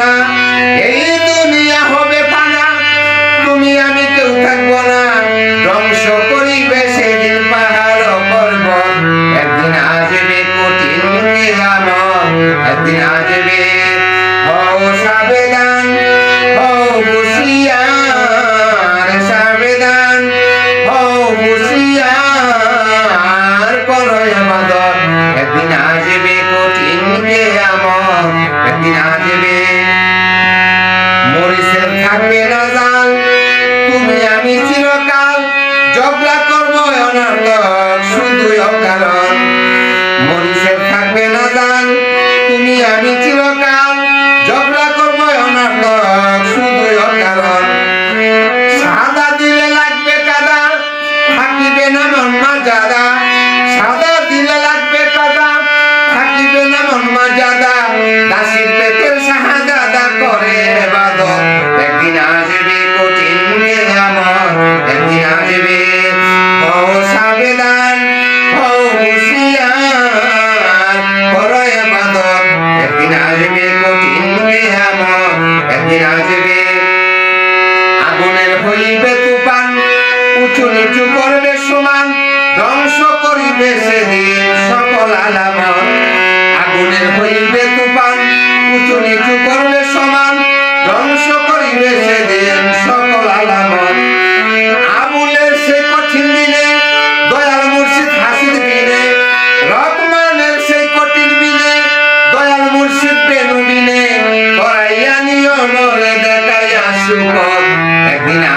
না এই দুনিয়া হবে পানা, তুমি আমি কেউ থাকব না। ধ্বংস করিবে সেদিন পাহাড় পর্বত। একদিন আসবে কঠিন কিয়ামত একদিন আসবে একদিন আসবে কঠিন একদিন আসবে জান তুমি আমি চিরকাল জবলা করব অনার্থ শুধু অকারণ। মরিষের একদিন আসবে আগুনের হইবে উঁচু নিচু করবে সমান, ধ্বংস করিবে সেদিন সকল আলামত। আগুনের হইবে